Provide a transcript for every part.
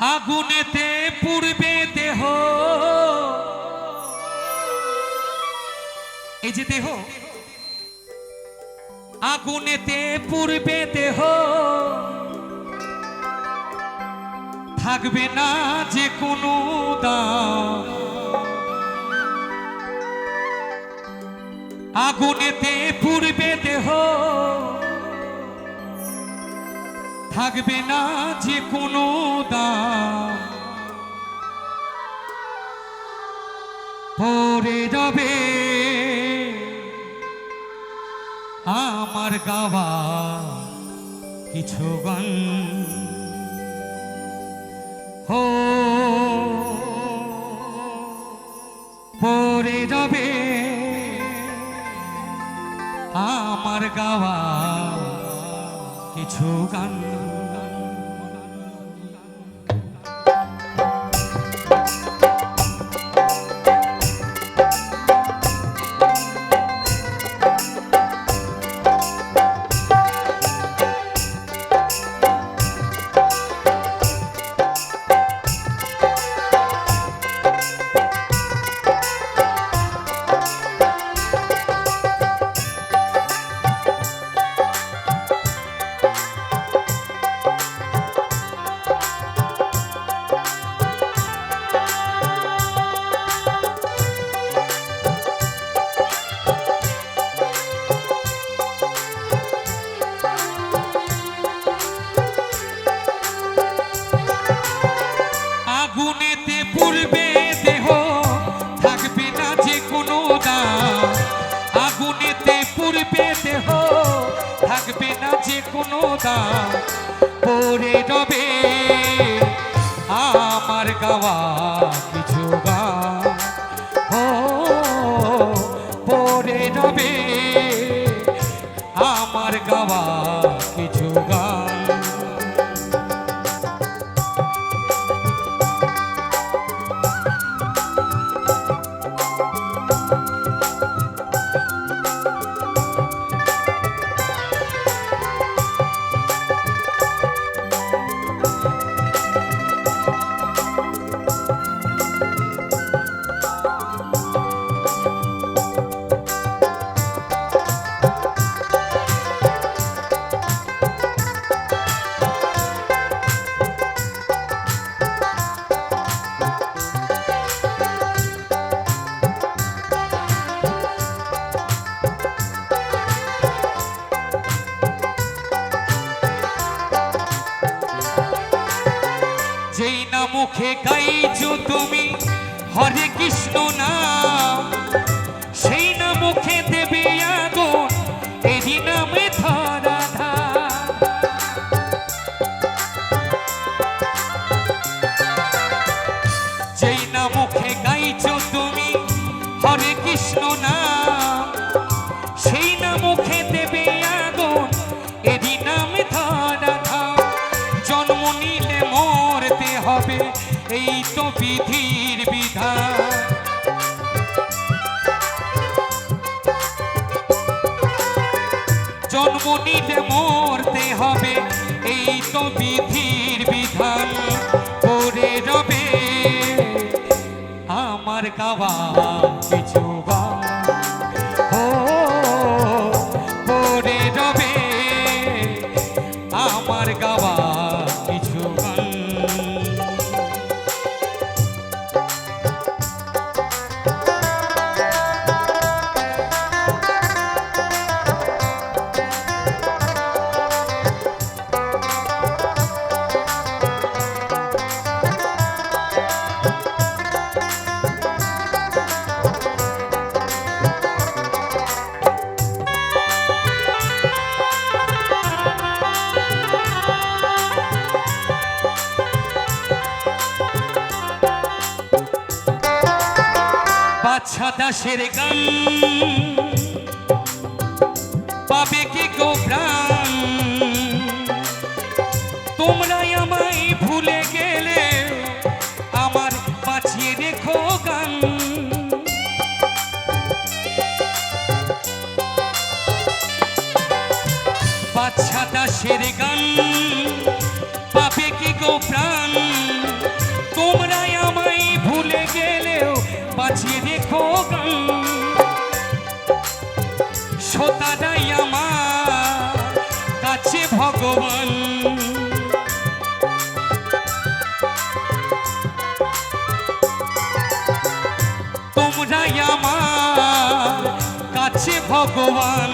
আগুনেতে পূর্বে দেহ। এই যে দেহ, আগুনেতে পূর্বে দেহ। থাকবে না যে কোনো দাম। আগুনেতে পূর্বে দেহ। থাকবে না যে কোনো দাম। পরে যাবে। আমার গাওয়া কিছু গান। হো পরে যাবে। আমার গাওয়া কিছু গান। দাম পরে রবে আমার গাওয়া। মুখে গাইছো তুমি, হরে কৃষ্ণ নাম। সেই না মুখে দেবে আগুন, এরই নামে ধরাধা। যেই না মুখে গাইছো তুমি, হরে কৃষ্ণ নাম। সেই না মুখে দেবে আগুন, এরই জন্ম নিতে মরতে হবে। এই তো বিধির বিধান করে রবে আমার গাওয়া কিছু গান বাচ্চা দাসের গান। পাবে কি গো প্রাণ? তোমরাই আমায় ভুলে গেলে আমার বাঁচিয়ে রেখো গান। বাচ্চা দাসের গান, পাবে কি গো প্রাণ? আছে দেখো গান শ্রোতারাই কাছে ভগবান। তোমরাই আমার কাছে ভগবান।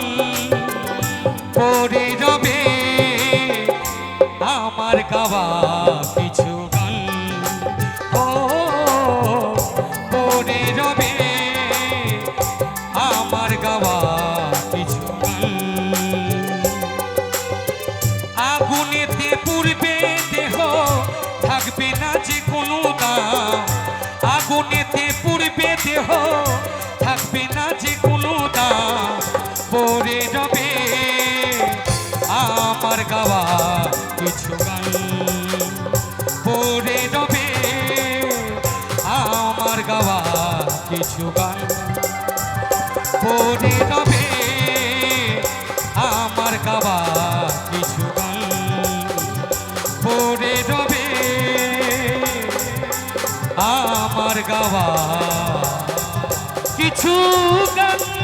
থাকবে না যে কোনো দাম পড়ে যাবে। আমার গাওয়া কিছু গান পড়ে যাবে। আমার গাওয়া কিছু গান পড়ে যাবে। আমার গাওয়া কিছু গান পড়ে যাবে। আমার গাওয়া কিছু গান